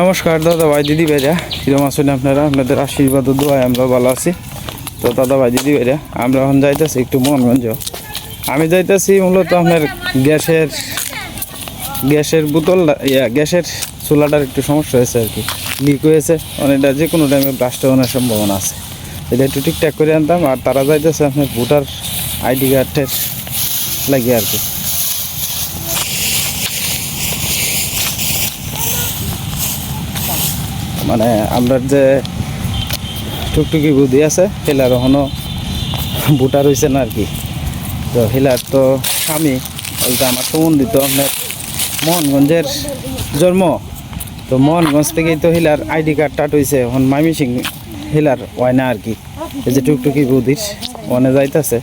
নমস্কার দাদা ভাই, দিদি ভাইরা কিরম আছেন আপনারা? আপনাদের আশীর্বাদ ও দোয়ায় আমরা ভালো আছি। তো দাদা ভাই, দিদি ভাইরা আমরা এখন যাইতেছি একটু মোহনগঞ্জ। আমি যাইতেছি মূলত আপনার গ্যাসের গ্যাসের বোতল, ইয়া, গ্যাসের চুলাটার একটু সমস্যা হয়েছে আর কি। লিক হয়েছে। অনেকটা যে কোনো টাইমে ব্লাস্ট হওয়ার সম্ভাবনা আছে। এটা একটু ঠিকঠাক করে আনতাম। আর তারা যাইতেছে আপনার ভোটার আইডি কার্ডের লাগিয়ে আর কি। মানে আমরা যে টুকটুকি বুদ্ধি আছে, হিলার এখনও ভোটার হয়েছে না আর কি। তো হিলার তো স্বামী ওইটা আমার সম্বন্ধিত আপনার মোহনগঞ্জের জন্ম। তো মোহনগঞ্জ থেকেই তো হিলার আইডি কার্ড টাট হয়েছে এখন মাইমি সিং হিলার হয় না আর কি। এই যে টুকটুকি বুদ্ধির ওখানে যাইতেছে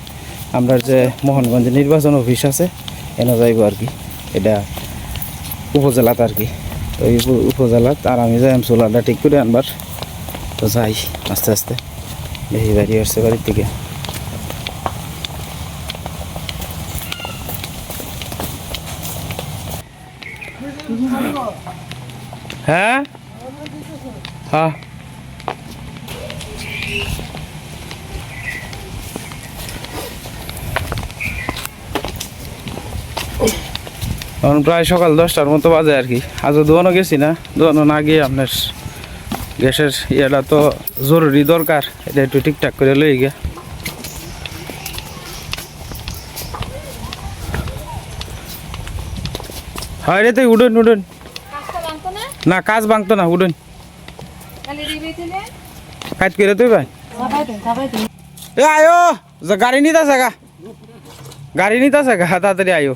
আমরা যে মোহনগঞ্জে নির্বাচন অফিস আছে, এনে যাইব আর কি। এটা উপজেলাত আর কি। এই উপ- উপজেলাত আর আমি যাই সোলারটা ঠিক করে আনবার। তো যাই, আস্তে আস্তে। বেশি বাড়ি আসছে বাড়ির থেকে হ্যাঁ? হ্যাঁ। এখন প্রায় সকাল দশটার মতো বাজে আর কি। আজও দোয়ানো গেছি না দোয়ানো না গিয়ে আপনার গ্যাসের ইয়েটা তো জরুরি দরকার, এটা একটু ঠিকঠাক করে লই গিয়া। হয় রে তুই উডুন উডুন না, কাজ ভাঙতো না উডুন কাজ করে তুই ভাই। এ গাড়ি নিতে গা। গাড়ি নিতে গা, তাড়াতাড়ি আয়ো।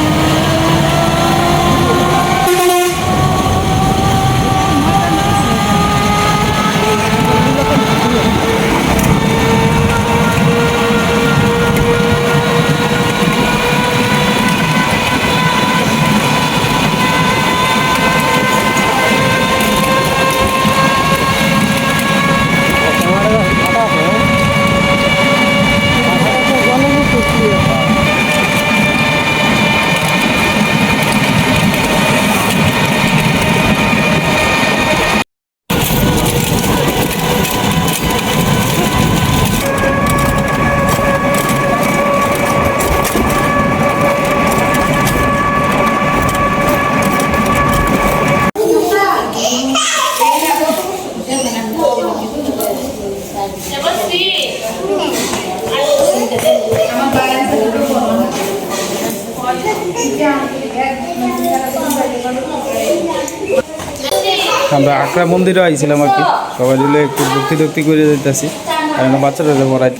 আকরা মন্দিরে আইছিলাম আর কি। সবাই মিলে একটু ভক্তি টক্তি করে যেতেছি কারণ বাচ্চারা বাচ্চারা পড়াই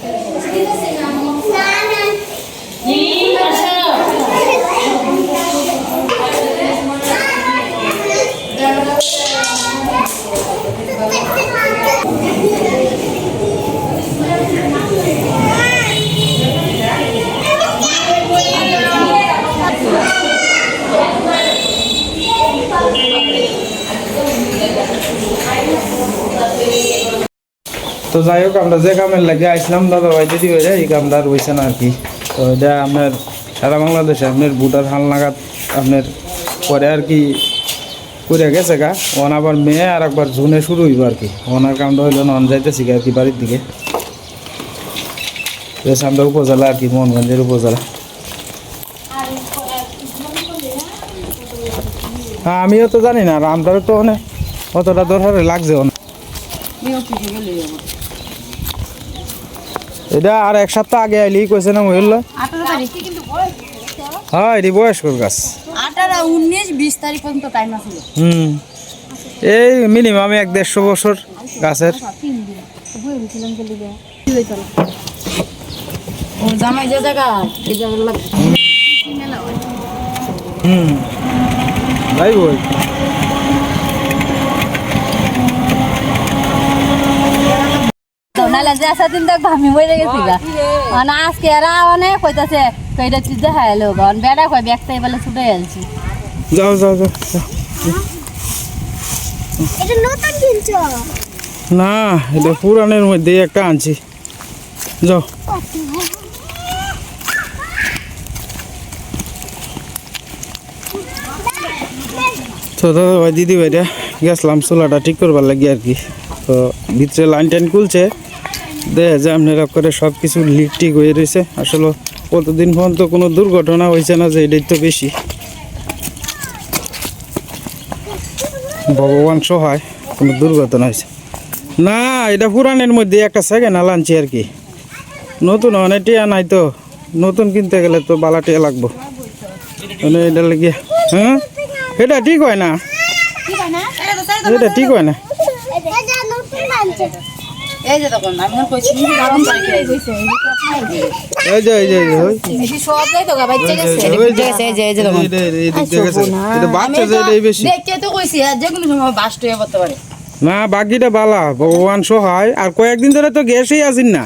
তো যাই হোক, আমরা যে কামের লাগে আসলাম দাদা ভাই যদি হয়ে যায়, এই কামটা আর হয়েছে না আর কি তো এটা আপনার সারা বাংলাদেশে আপনার ভোটার হাল নাগাদ আপনার পরে আর কি করে গেছে গা। ওন আবার মেয়ে আর একবার জুনে শুরু হইব আর কি ওনার কামটা হইল নন যাইতেছি আর কি বাড়ির দিকে। আমরা উপজেলা আর কি, মোহনগঞ্জের উপজেলা। হ্যাঁ আমিও তো জানি না, আর আমরাও তো অনেক অতটা দরকার লাগছে অনেক এটা আর এক সপ্তাহ আগে আইলি কইছে না মহিলা হ্যাঁ এটি বয়স্কর গাছ। হুম। এই মিনিমাম এক দেড়শো বছর গাছের। তিন দিন বই দিছিলাম চলে যায় ও জামাই যে জায়গা এই জায়গা লাগবে হুম যাই বই নাহলে যে সাদিন দেখ আমি মরে গেছি গা। মানে আজকে এরা অনেক কইতাছে কইটা তুই দেখা এলো গন বেড়া কই ব্যাগটাই বলে ছুটে গেছি যাও যাও যাও যাও। এটা নতুন কিনছো? না এটা পুরানের মধ্যে একটা আনছি। যাও। তো দাদা ভাই দিদি ভাইরা গেছিলাম চুলাটা ঠিক করবার লাগি আর কি। তো ভিতরে লাইন টাইন খুলছে। দেখা যায় আপনারা করে সব কিছু লিক টিক হয়ে রয়েছে। আসলে কতদিন পর্যন্ত কোনো দুর্ঘটনা হয়েছে না যে এটাই তো বেশি। ভগবান সহায় কোনো দুর্ঘটনা হয়েছে। না এটা পুরানের মধ্যে একটা সেকেন্ড আনছি আর কি। নতুন অনেক টিয়া নাই তো। নতুন কিনতে গেলে তো বালা টিয়া লাগবো। মানে এটা লাগিয়ে হ্যাঁ এটা ঠিক হয় না? এটা ঠিক হয় না। এই যে তখন আমি আর কইছি নিজে দারুণ করে খেয়ে গেছে এই যে এই যে ওই। বেশি সব যাই তো বাচ্চা গেছে ওই এই যে এই যে তখন এই দিক দিয়ে গেছে। এটা বাচ্চা যে এটাই বেশি দেখতে তো কইছি যে কোনো সময় বাস্ট হয়ে পড়তে পারে না বাকিটা বালা ভগবান সহায় আর কয়েকদিন ধরে তো গ্যাসই আসেন না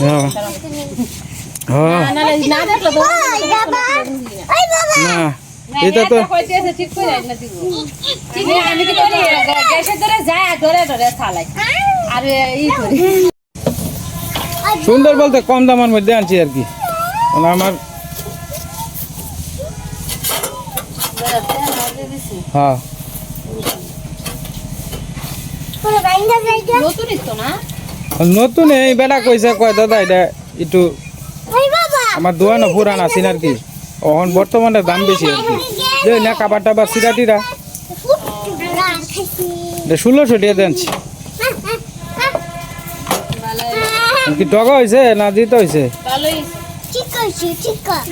হ্যাঁ হ্যাঁ না এটা তো সুন্দর বলতে কম দামের মধ্যে আনছি আর কি। মানে আমার হ্যাঁ। নতুন এই বেটা কইছে কয় দাদা এটা একটু আমার দোয়ানো পুরান আছেন আর কি এখন বর্তমানে দাম বেশি যে না কাবার টাবার সিরা টিরা। ষোলোশো টাকা দেনছি কি টকা হয়েছে না দিতে হয়েছে?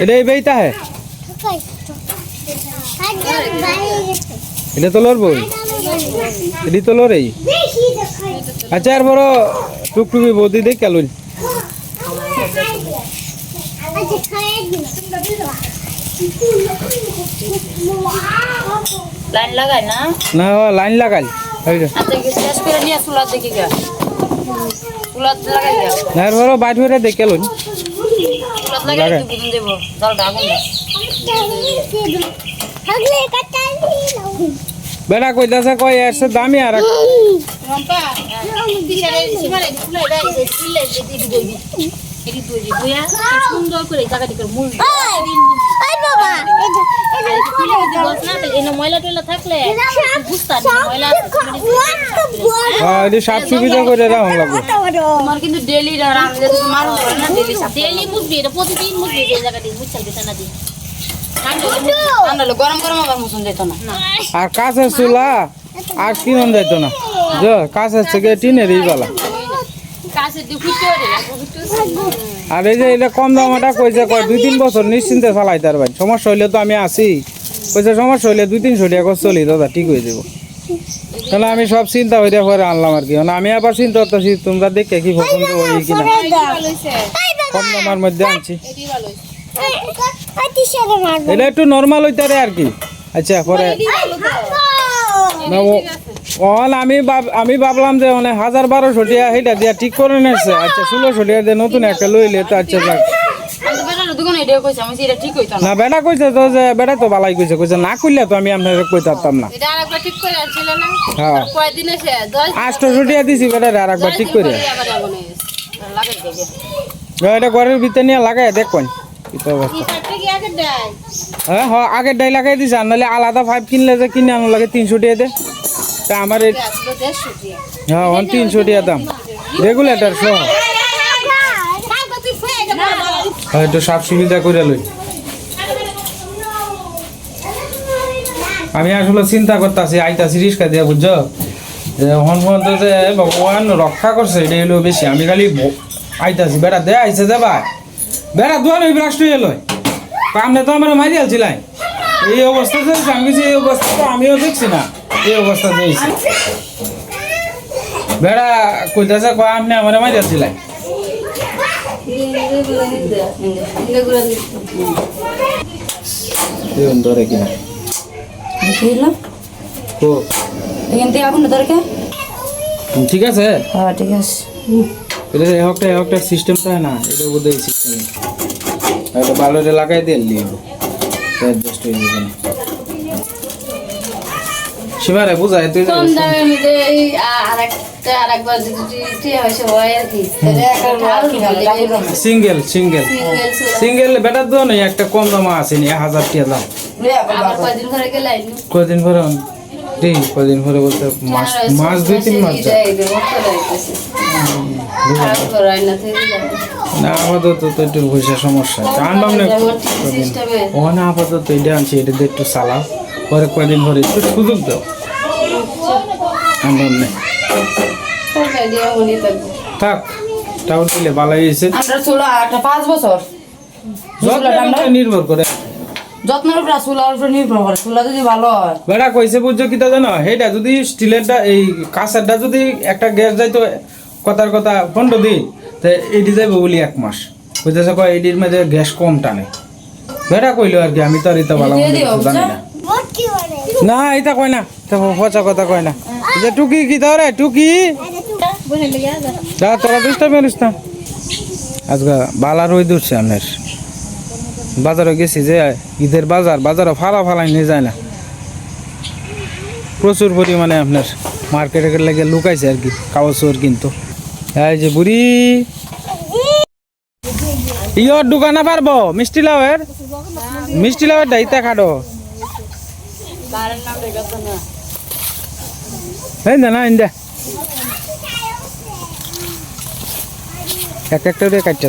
এটা এই বেইতা হে। ঠিক আছে হাজার বাইরে এটা তো লড়বই এটি তো লড়েই বেশি আচ্ছা আর বড় টুকটুকি বৌদি দেখ কেলুন আচ্ছা খাই দিন লাইন লাগাই না? না লাইন লাগাই। আচ্ছা বড় বাইট হয়ে দেখ নাও বেটা কইতাছে কয় এর দামি আর এক- রম্পা দিশারে সীমারে? ফুলে দেয় যে সিলে যে দিদি দইবি এটি দইবি বুয়া। সুন্দর করে মূল আছে হ্যাঁ? এটি সাফ সুবিধা করে রাখুন লাগবে তোমার কিন্তু ডেলি ডেলি সাফ এটা প্রতিদিন এই জায়গাটি মুছাল ঠান্ডা গরম গরম আবার মুসুন যেত না। আর কাছের চুলা আর কিনন যাইতো না। যে কাছের থেকে টিনের এই বালা। কাছে দিয়ে পারে আর এই যে এটা কম দামটা কইছে কয় দুই তিন বছর নিশ্চিন্তে চালাই তার ভাই সমস্যা হইলে তো আমি আছি কইছে সমস্যা হইলে দুই তিনশো টাকা করে চলি দাদা ঠিক হয়ে যাব তাহলে আমি সব চিন্তা হইতে পরে আনলাম আর কি মানে আমি আবার চিন্তা করতেছি তোমরা দেখে কি পছন্দ হই কিনা কম দামের মধ্যে আনছি এটা একটু নর্মাল হইতারে আর কি আচ্ছা পরে আমি আমি ভাবলাম যে মানে হাজার বারোশো টাকা সেইটা দিয়া ঠিক করে নিচ্ছে আচ্ছা ষোলোশো টাকা দিয়ে নতুন একটা লইলে তো আচ্ছা যাক। না, বেটা তো যে, বেটা তো বালাই না আমি না। হ্যাঁ। দিছি বেটা ঠিক এটা নিয়ে হ্যাঁ আগের ডাই লাগাই দিছে আলাদা ফাইভ কিনলে যে কিনে আনো লাগে তিনশো টাকা দে। তা আমার হ্যাঁ ওখানে তিনশো টাকা দাম। রেগুলেটার সহ। হ্যাঁ একটু সাফ সুবিধা করে লই। আমি আসলে চিন্তা করতেছি, আইতাছি রিক্সা দিয়া, বুঝছ? যে হন পর্যন্ত যে ভগবান রক্ষা করছে এটা হলো বেশি। আমি খালি আইতাছি, বেড়া, দে, আইছে যে ভাই। বেড়া দোয়ান ওই ব্রাশ টুয়ে লয় কামনে তো আমরা মারি আলছিলাই এই অবস্থা চলছে আমি কিছু এই অবস্থা আমিও দেখছি না। এই অবস্থা চলছে বেড়া কইতাছে কয় আপনি আমার মারি আলছিলাই দেখুন ধরে কিনা। তো এখান থেকে আগুন দরকার ঠিক আছে? হ্যাঁ ঠিক আছে। এটা একটা একটা সিস্টেম থাকে না এটা বোধ হয় সিস্টেম এটা ভালো এটা লাগাই দিয়ে লিব অ্যাডজাস্ট হয়ে যাবে। সীমারে বুঝায় তুই কম দামের মধ্যে এই আরেকটা আরেকবার যদি টিয়া হয়েছে হয় আর কি সিঙ্গেল সিঙ্গেল। সিঙ্গেল বেটার তো নেই একটা কম দাম আছে নি এক হাজার টিয়া দাম। ঘরে। কদিন পরে ঠিক কদিন পরে বলতে মাস মাস দুই তিন মাস না আপাতত তো একটু পয়সা সমস্যা। আনবাম না সিস্টেমে ওখানে আপাতত এটা আনছি এটা দিয়ে একটু চালাও। পরে কয়দিন পরে একটু সুযোগ দাও। থাক টাউন দিলে হয়েছে। একটা পাঁচ বছর। নির্ভর করে। যত্নের উপরে চুলার উপরে নির্ভর করে। চুলা যদি ভালো হয়। বেড়া কইছে বুঝছ কিতা জানো? সেইটা যদি স্টিলেরটা এই কাঁচারটা যদি একটা গ্যাস যাইতো কথার কথা পনেরো দিন তো এটি যাইব বলি এক মাস। বুঝতেছে কয় এটির মধ্যে গ্যাস কম টানে। বেড়া কইলো আর কি আমি তো আর এটা ভালো জানি না। না, এটা কয় না। পচা কথা কয় না। যে টুকি কি দাও রে? টুকি? তোরা দুষ্টা মেরিস না। আজকে বালা রই দূরছে আপনার বাজারে গেছি যে, ঈদের বাজার, বাজারে ফালা ফালাই নিয়ে যায় না। প্রচুর পরিমাণে আপনার মার্কেটে লেগে লুকাইছে আর কি, কাগজ চোর কিন্তু। এই যে বুড়ি। ইয়র দোকানে পারব, মিষ্টি লাউয়ের? মিষ্টি লাউয়ের ডাইতে খাটো। এই না না ইন্দা এক একটা দিয়ে কাটতে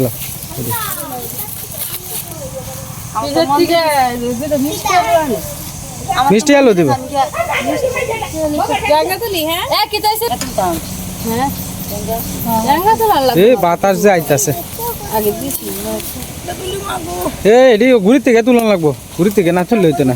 মিষ্টি আলু দিব। বাতাস যে আইতাছে। এ এটি ঘুরি থেকে তুলন লাগবো। ঘুরি থেকে না তুললে হইতো না।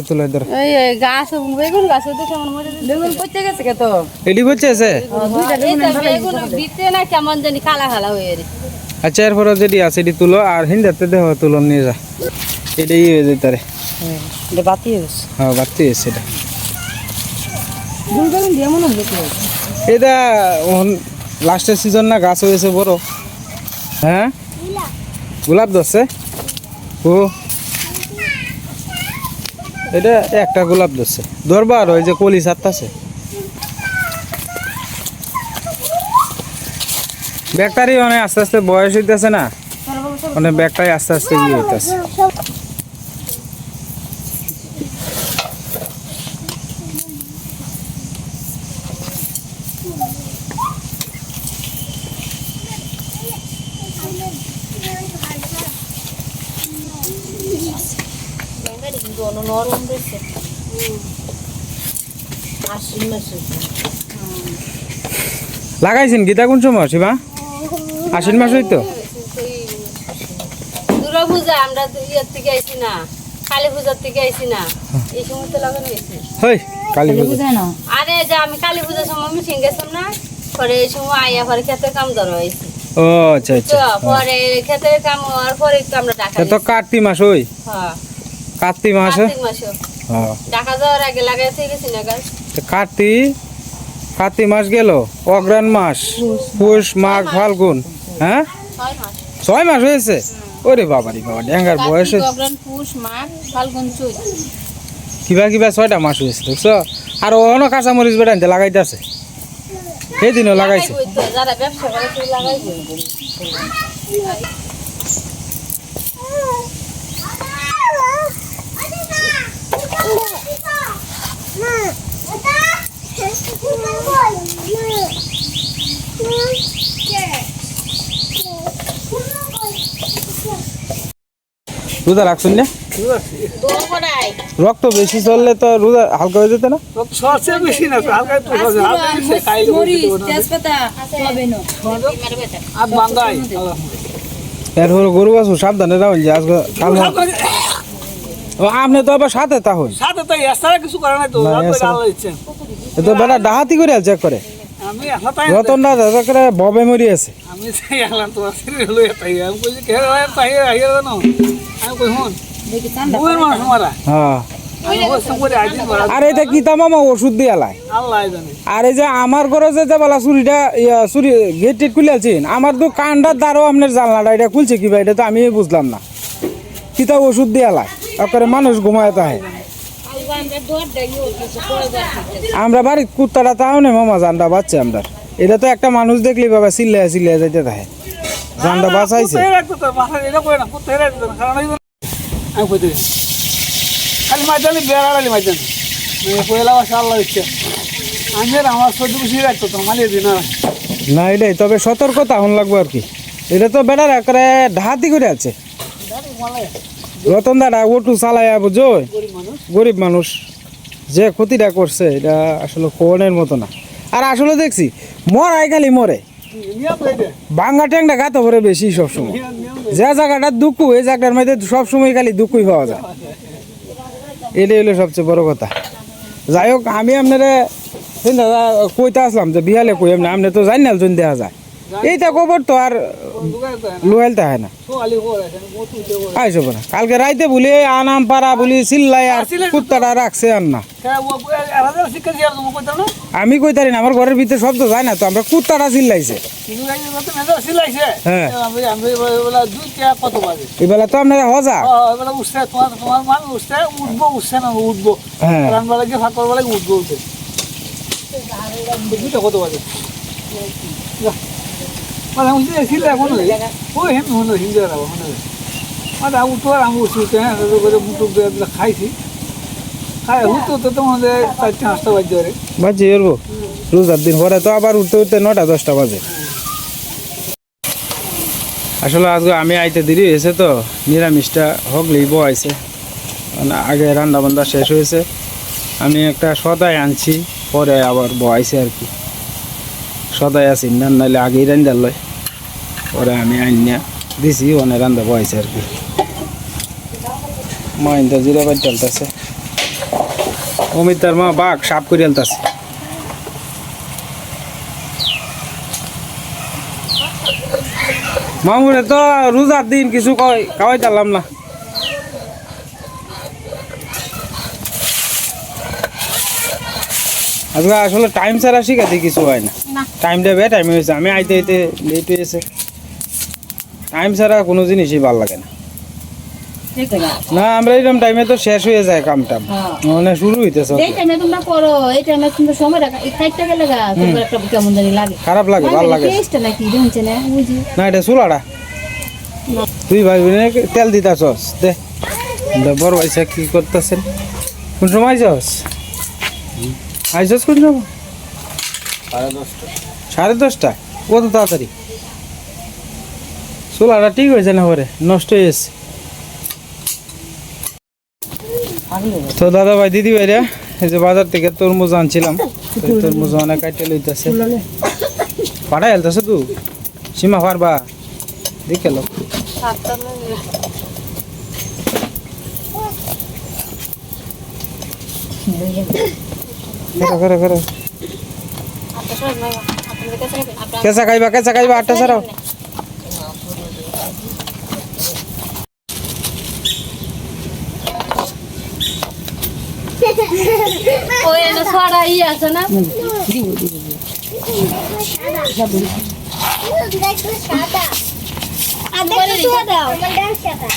তুলো ধর। এই এই গাছ বেগুন গাছ তো কেমন মরে বেগুন করতে গেছে কে তো? এটি বলছে আছে? বেগুন ভিতরে না কেমন জানি কালা কালা হয়ে রে আচ্ছা এরপরে যেটি আছে এটি তুলো আর হিন্দাতে দেহ তুলন নিয়ে যা। এটাই হয়ে যেতে রে এটা বাতি হয়েছে হ্যাঁ এটা। দুই বেগুন দিয়ে মনে হবে এটা লাস্টের সিজন না গাছ হয়েছে বড়। হ্যাঁ? গোলাপ ধরছে? ও এটা একটা গোলাপ ধরছে। ধরবার ওই যে কলি ছাড়তাছে ব্যাগটারই মানে আস্তে আস্তে বয়স হইতেছে না। মানে ব্যাগটাই আস্তে আস্তে ইয়ে হইতেছে। লাগাইছেন গীতা কোন সময় শিবা? আশ্বিন মাস হইতো? দুর্গা পূজা আমরা তো থেকে আইছি না কালী পূজার থেকে আইছি না এই সময় তো লাগানো হয়েছে হই কালী পুজো। আরে যে আমি কালী পূজার সময় মিটিং গেছিলাম না পরে এই সময় আইয়া পরে খেতে কাম ধরা হয়েছে। ও আচ্ছা আচ্ছা পরে খেতে কাম হওয়ার পরে আমরা তো কার্তিক মাস ওই? হ্যাঁ। কার্তিক মাস? কার্তিক মাসে। হ্যাঁ ডাকা যাওয়ার আগে গেছি না গাছ। কার্তিক কার্তিক মাস গেল অগ্রাণ মাস। পুষ মাঘ ফাল্গুন হ্যাঁ? ছয় মাস। হয়েছে? ওরে বাবা রে বাবা ড্যাঙ্গার বয়স কিবা কিবা ছয়টা মাস হয়েছে দেখছ? আর অন্য কাঁচা মরিচ বেড়াইতে লাগাইতেছে। সেদিনও লাগাইছে লাগাইবই তো, যারা ব্যবসা করে তো লাগাইবই রোজা রাখছেন না? রক্ত বেশি চললে তো রোজা হালকা হয়ে যেত না? বেশি না হালকা এরপরে গরু বাছুর সাবধানে রাখুন যে আজকে ও, আপনি তো আবার সাথে তাহলে। সাথে তো কিছু করে নাই তো না, রাত করে এছাড়া- আল্লাহ ইচ্ছেন এ তো বেটা ডাহাতি করে চেক করে। আমি এখন দাদা করে ববে মরি আছে। আমি এখন তোমার সিরিয়াল লইয়া তাই আমি কইছি কে রে তাই আইয়া জানো? আমি কই হন বুয়ের মানুষ মারা হ্যাঁ। আর এটা কি তামামা ওষুধ দিয়ে লাই? আর এই যে আমার ঘরে যে বলা চুরিটা চুরি গেট টেট খুলে আছেন আমার তো কান্ডার দ্বারাও আপনার জানলাটা এটা খুলছে কি ভাই এটা তো আমি বুঝলাম না। কিতা ওষুধ দিয়ে লাই? তারপরে মানুষ ঘুমায় তাহে আমরা বাড়ির কুত্তাটা তাও নেই মামা জানটা বাচ্চা আমরা। এটা তো একটা মানুষ দেখলি বাবা চিল্লায় চিল্লায় যাইতে থাকে। জানটা বাঁচাইছে। না না। খালি মাইদানি বেড়াড়ালি মাইদানি পয়লা বাসা আল্লাহ ইচ্ছে আমি আর আমার সহ্য বেশি রাখতো তো মালিয়ে দিন না। না এটাই তবে সতর্কতা হন লাগবে আর কি। এটা তো বেটার একবারে ঢাতি করে আছে। রতন দাদা ওটু চালায় বুঝো গরিব মানুষ। যে ক্ষতিটা করছে এটা আসলে কোনের মতো না। আর আসলে দেখছি মরাই খালি মরে। বাঙ্গা ট্যাংটা গাতে ভরে বেশি সবসময়। যে জায়গাটা দুঃখ এই জায়গাটার মধ্যে সবসময় খালি দুঃখই পাওয়া যায়। এটাই হলো সবচেয়ে বড় কথা। যাই হোক আমি আপনারা দাদা কইতে আসলাম যে বিহালে কই এমনি আপনি তো জানি না জন দেওয়া যায়। এইটা খবর তো আর দোকানে তো লোয়াল না। আইসব না কালকে রাইতে বলি আনাম পাড়া বলি চিল্লাই আর কুত্তাটা রাখছে আর না। শিক্ষা দিয়ে তোমার কইতাম না? আমি আমার ঘরের ভিতরে তো যায় না তো আমরা কুত্তাটা চিল্লাইছে সিলাইছে হ্যাঁ। আমি আমি বলা এবেলা তো আপনারা হজা? উঠবো উঠছে না উঠবো। হ্যাঁ। রান্না লাগে ভাত করব লাগে উঠবো উঠবে কত বাজে? হয় মানে আমি উঠবো আর আমি উঠছি উঠে হ্যাঁ খাইছি খাই হুতো তো তোমাদের চারটে পাঁচটা বাজে দিন পরে তো আবার উঠতে উঠতে নটা দশটা বাজে আসলে আজকে আমি আইতে দেরি হয়েছে তো নিরামিষটা হগলেই মানে আগে রান্না বান্না শেষ হয়েছে আমি একটা সদাই আনছি পরে আবার বয়াইছে আর কি সদাই আছি, না নাহলে আগেই রান্দার লয়। ওরা আমি আইনা দিছি অনেক রান্দা বয়াইছে আর কি। মা ইন্দা জিরা বাড়ি চালতেছে অমিত তার মা বাঘ সাপ করে আলতাছে মামুরে তো রোজার দিন কিছু কয় খাওয়াই দিলাম না। আজকে আসলে টাইম ছাড়া শিখাতে কিছু হয় না। টাইমটা বে টাইম হয়েছে আমি আইতে আইতে লেট হয়েছে টাইম ছাড়া কোনো জিনিসই ভালো লাগে না। না। আমরা এরকম টাইমে তো শেষ হয়ে যায় কামটা মানে শুরু হইতেছে। এই টাইমে তোমরা করো এই টাইমে তোমরা সময় রাখা এই খাইতে গেলে গা একটা কেমন জানি লাগে। খারাপ লাগে ভালো লাগে। টেস্ট নাকি দেখছে না বুঝি না এটা চুলাটা। তুই ভাই তেল দিতাছস? দে। দে বড় ভাইসা কি করতেছেন? কোন সময় আইসস আইসস কোন সময়? সাড়ে দশটা। কত তাড়াতাড়ি? চুলাটা ঠিক হয়েছে না পরে? নষ্ট হয়ে গেছে। তো দাদা ভাই দিদি ভাইরা এই যে বাজার থেকে তরমুজ আনছিলাম। তরমুজ অনেক কাটে লইতেছে। পাঠাই হেলতেছে তু? সীমা পারবা? দেখে লো করো করো করো কেঁচা খাইবা কেঁচা খাইবা আটটা ছাড়াও ওই এনে ছড়া ই আছে না দেখো সাদা আর দেখো তুয়া দাও আমার ডান্স সাদা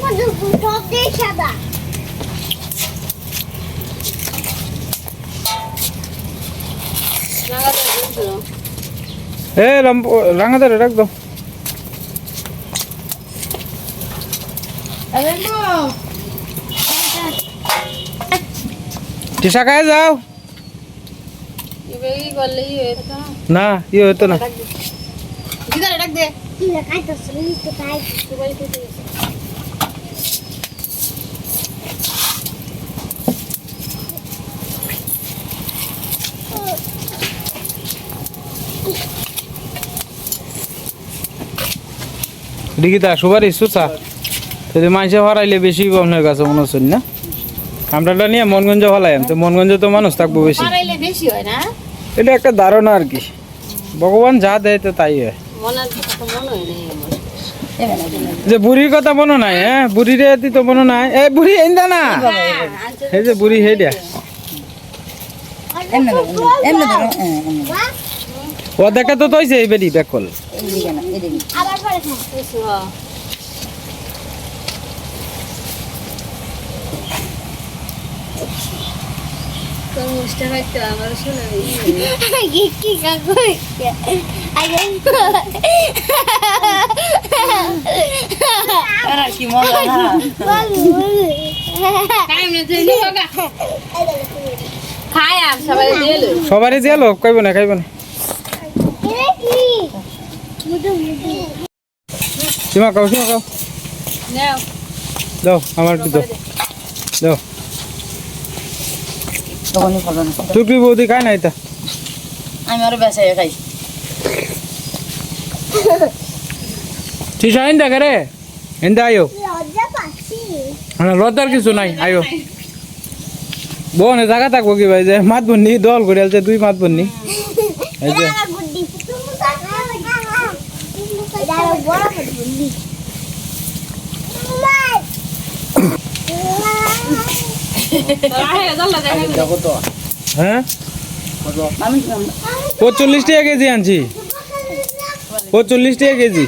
মধু টপ দিয়ে সাদা এ রাঙা ধরে রাখ দাও। টিসা খায় যাও। না। না ইয়ে হতো না। দিদারে ডাক দে। খেতে গেছে দিকিতা সুপারি সুচা যদি মাইসে হরাইলে বেশি আপনার কাছে মনে হচ্ছে না? আমরাটা নিয়ে মনগঞ্জ হলাইম তো মনগঞ্জে তো মানুষ থাকব বেশি। পারাইলে বেশি হয় না? এটা একটা ধারণা আর কি। ভগবান যা দেয় তো তাই হয়। হয় যে বুড়ির কথা মনে নাই হ্যাঁ? বুড়ির এতি তো মনে নাই। এ বুড়ি এন্দা না এই যে বুড়ি হে দিয়া। এমনি এমনি দেখা তো তৈছে এই বেডি ব্যাক এদিকে না এদিকে আবার পরে খাই কিছু হ তরমুজটা খাইতে আমার শোনা কি কি কাকু আগে আর কি মজা খাই আর সবাই সবারই যে লোক কইব না খাইব না। সীমা কাও সীমা নাও। দাও আমার দাও। দাও। ফলন টুপি বৌদি খায় না এটা? আমি আরও বেসাই খাই। ঠিক আছে দেখে রে? এন্দা আয়ো। লজ্জা পাচ্ছি লজ্জার কিছু নাই আয়ো। বোন জায়গা থাকব কি ভাই? যে মাত বন্নি দল করে দুই মাত বন্নি এই যে এটা গুড্ডি এটা বড় গুড্ডি আহে দল্লা দেখাই হ্যাঁ? পঁচল্লিশ টাকা কেজি আনছি। পঁচল্লিশ টাকা কেজি।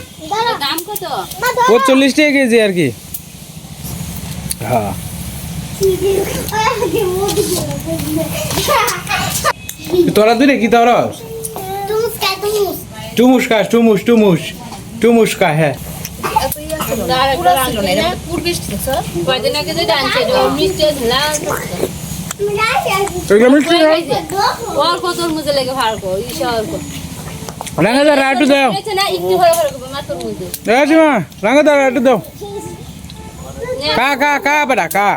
পঁচল্লিশ টাকা কেজি আর কি। হ্যাঁ। তোরা দুলে কি তোর টুমুস খাস টুমুস টুমুস টুমুস খা হ্যাঁ পুরো ছিল না এটা পূর্বে দেখছ কয়দিন আগে যে ডানছে মিষ্টি দিলাম এগুলো মিষ্টি না ওর কত তরমুজে লেগে ভাড় কর ইসা ওর কর রাঙা দাঁড়া একটু দাও হয়েছে না একটু ভালো ভালো করবে মাত্র তরমুজে এ সীমা রাঙা দাঁড়া একটু দাও কা কা কা বেটা কা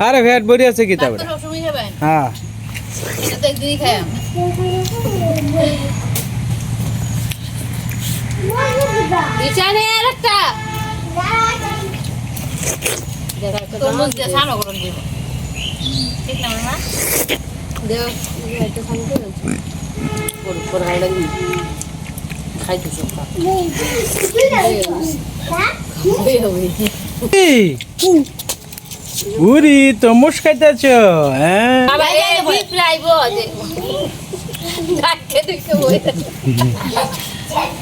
আরে ভেট বড়ি আছে কি তা বেটা সব সময় হবে হ্যাঁ তো একদিনই খাই ইসা আর একটা। তরমুজ দিয়ে সানো করুন দিব। ঠিক না মামা? দেও একটা সামনে করে পরে পরে ভালো লাগবে খাই তো সব উরি তো মুস্কাইতেছ হ্যাঁ? বাবা এই দেখে দেখো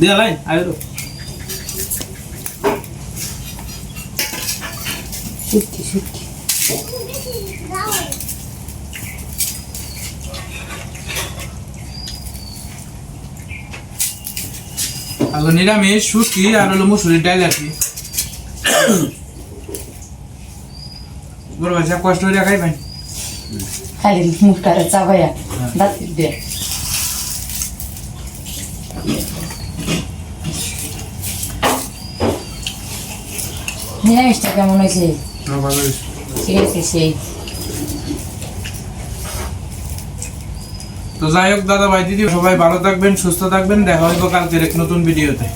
দিয়া লাই আয়ো শুটকি শুটকি আলো নিরামিষ শুটকি আর হলো মুসুরির ডাল আর কি বড় ভাই সব কষ্ট হয়ে খাইবেন খালি মুখটারে চাবাইয়া দাঁত দিয়ে নিরামিষটা কেমন হয়েছে ঠিক আছে সেই তো যাই হোক দাদা ভাই দিদি, সবাই ভালো থাকবেন, সুস্থ থাকবেন। দেখা হইব কালকের এক নতুন ভিডিওতে।